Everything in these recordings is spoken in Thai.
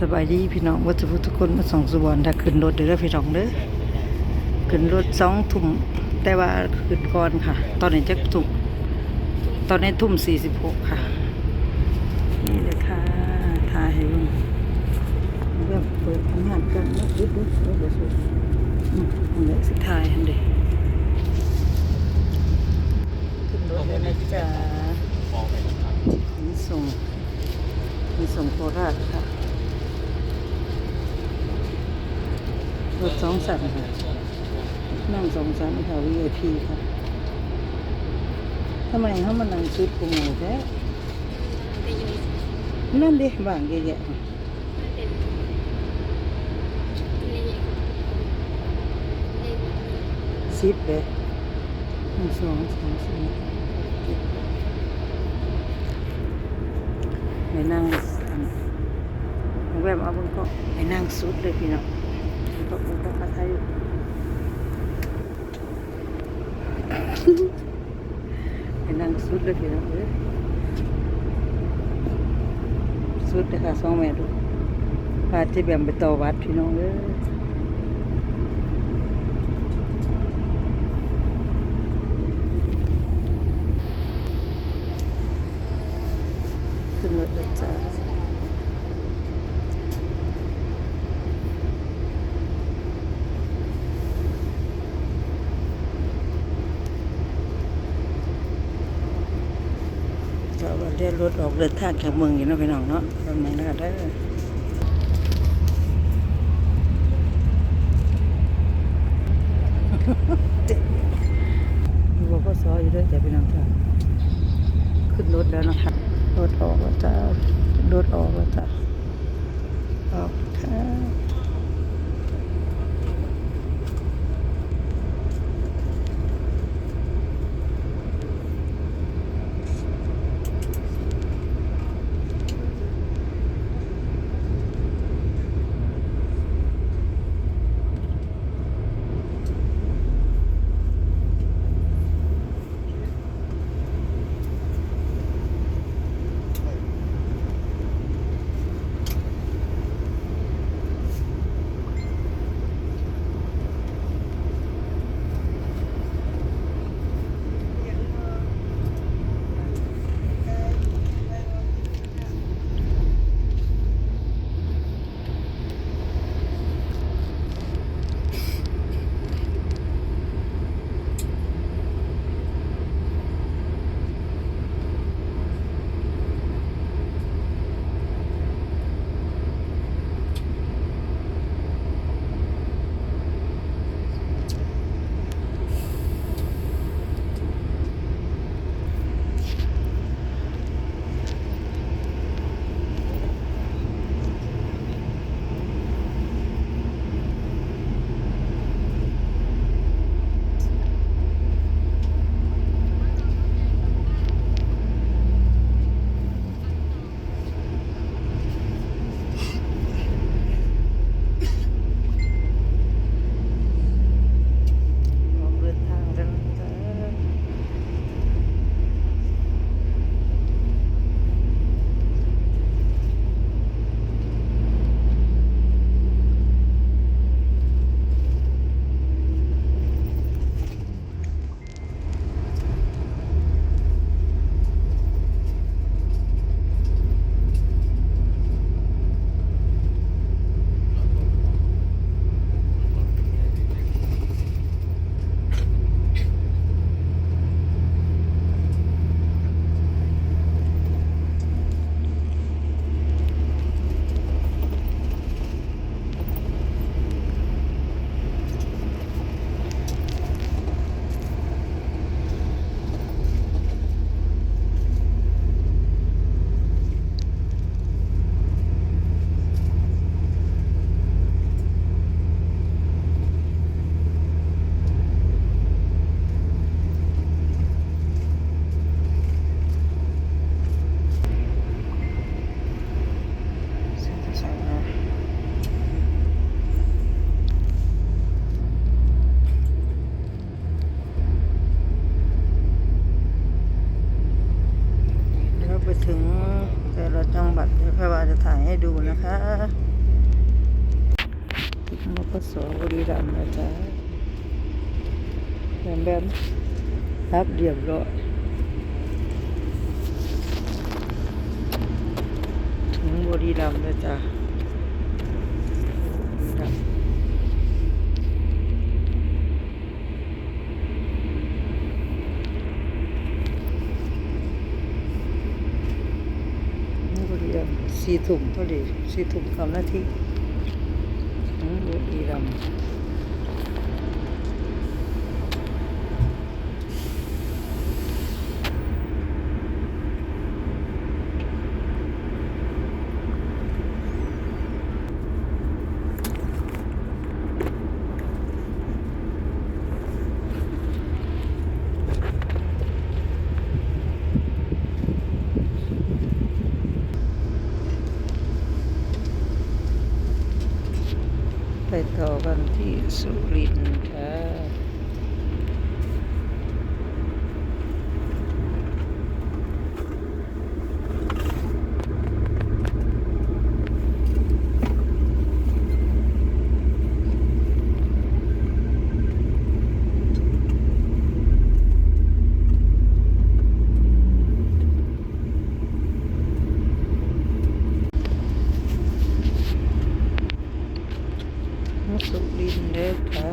สบายดีพี่น้องวัตถุทุกคนมาส่งสวรรค์ถ้าขึ้นรถเด้อพี่น้องเด้อขึ้นรถสองทุ่มแต่ว่าขึ้นก่อนค่ะ ตอนนี้จะทุ่มตอนนี้ทุ่มสี่สิบหกค่ะนี่เลยค่ะถ่ายให้เบิ่งเริ่มเปิดทำงานกันแล้วดึ๊ดดึ๊ดดึ๊ดดึ๊ดดึ๊ดอืมอันนี้สิถ่ายอันดีขึ้นรถแล้วนะจ๊ะขนส่งขนส่งโคราชค่ะ รถสองสันค่ะนั่งสองสันค่ะ VIP ค่ะทำไมเขามานั่งชุดกูหมูแท้นั่นดิบางเยอะแยะสิบเลยหนึ่งสองสามสี่ไปนั่งแวมเอาบนก็ไปนั่งสุดเลยพี่น้อง ก็มันก็พัดไทยอยู่ไปนั่งสุดเลยพี่น้องเอ้ยสุดเลยค่ะสองเมตรพาเจะแบมไปต่อวัดพี่น้องเอ้ยขึ้นรถเลยจ้าก็ ว่าเรียกรถออกเดินทางจากเมืองอยู่เนาะพี่น้องเนาะประมาณนั้นได้อมีบอกพ่อซออยู่ด้วยจ้ะพี่น้องจ้ะขึ้นรถแล้วนะคะรถออกแล้วจ้ารถออกแล้วจ้ะออกค่ะ ไปถึงแต่ละจังหวัดเพระบาจะถ่ายให้ดูนะคะถึงมกสวรีรัมนะจ๊ะแบมแบมรับเดียบร้อยถึงบรีรัมนะจ๊ะ สี่ถุ่มพอดีสี่ถุ่มคำหน้าที่อืมดีดำต่อ กันที่สุรินทร์ค่ะสุรินทร์เด้อค่ะ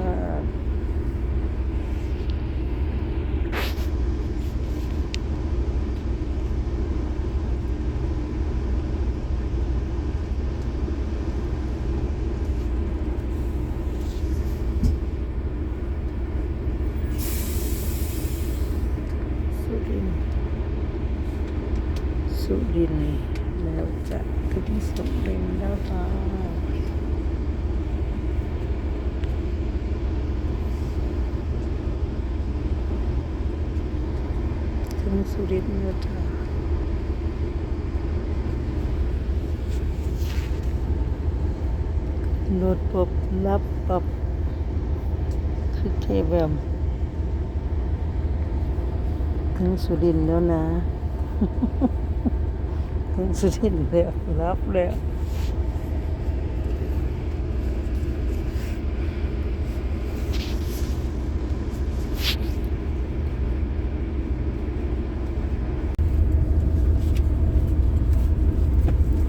สุรินทร์สุรินทร์แล้วจะถึงสุรินทร์แล้วค่ะ ถึง สุรินทร์แล้วจ้ะโหลดปรับรับปรับคือเทแบบถึงสุรินทร์แล้วนะ ถึงสุรินทร์แล้วรับแล้ว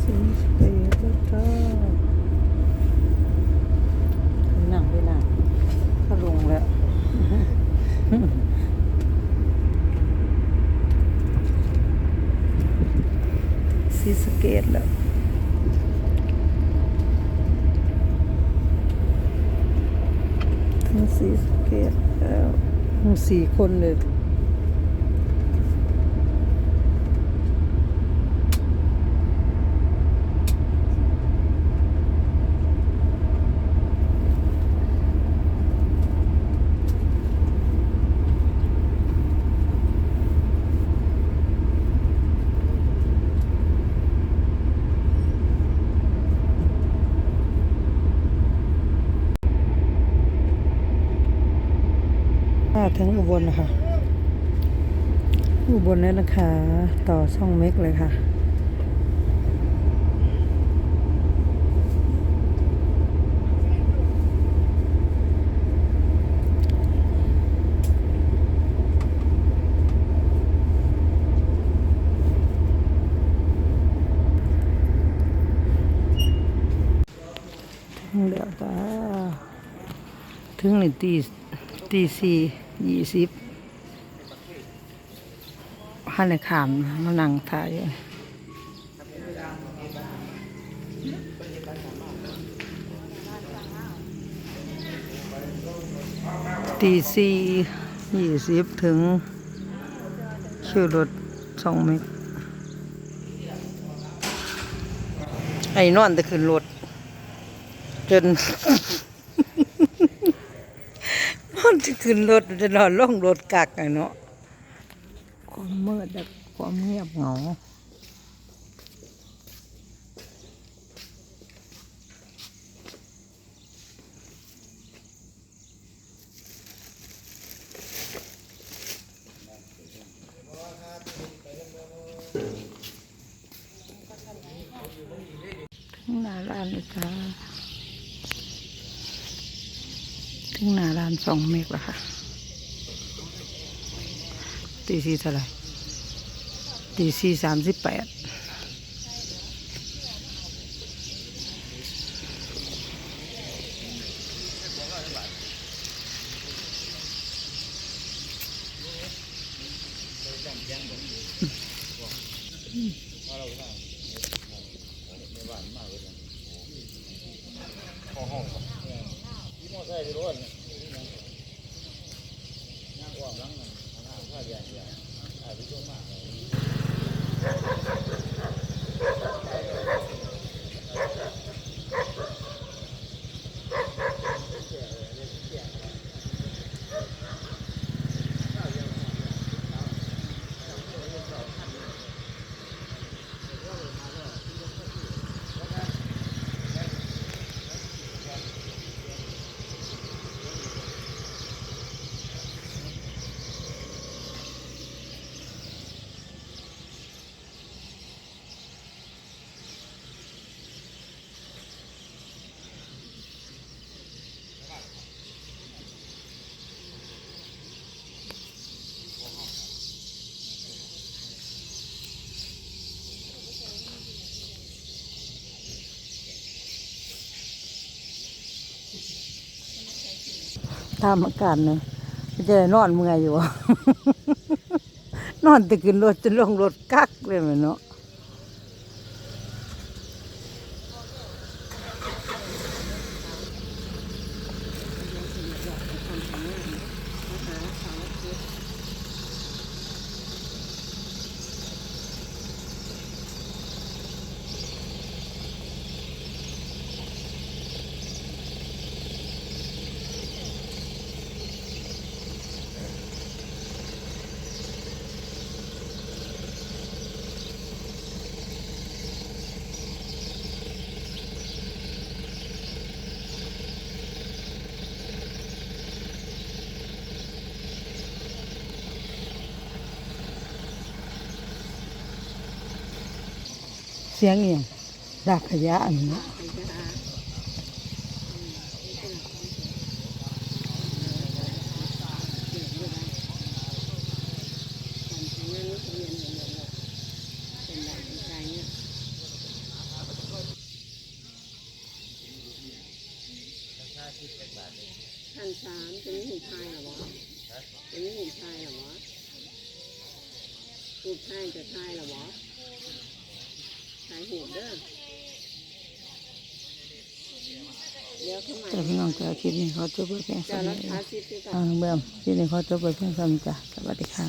ถึงสเปนแล้วจ้านั่งไปนั่งก็ลงแล้ว ซีสเกตแล้วทั้งสีสเกตแล้วทั้งสี่คนเลย มาถึงอุบลนะคะอุบลแล้วนะคะ ต่อช่องเมกเลยค่ะถึงแล้วจ้าถึงในตีตีสี่ ยี่สิบพันในขามมานั่งถ่ายอยู่ตีสี่ยี่สิบถึงคิวรถสองเมตรไอ้นอนแต่ขึ้นรถจน นอนจะขึ้นรถจะนอนล่องรถกักไงเนาะความมืดและความเงียบเหงาถึงหน้าร้านเลยจ้า ถึงหน้าลานสองเมกแล้วค่ะ ตีสี่เท่าไหร่ตีสี่สามสิบแปด ทำอาการเลยมันจะนอนเมื่อยอยู่ นอนตะกินรถจนลงรถกักเลยมันเนาะ เสียงเอียงดากขยะอันนี้พันสามจะไม่เห็นชายเหรอวะจะไม่เห็นชายเหรอวะรูปชายจะชายเหรอวะายหูเด้อเดี๋ยวเข้ามาแต่พี่น้องจะคลิปนี้เขาจบไปเพียงจะเท่ารันี้กษาสิทธิ์ด้วยกัอ่านเบิ่มคลิปนี้เขาจบไปเพียงเท่านี้จ้ะสวัสดีค่ะ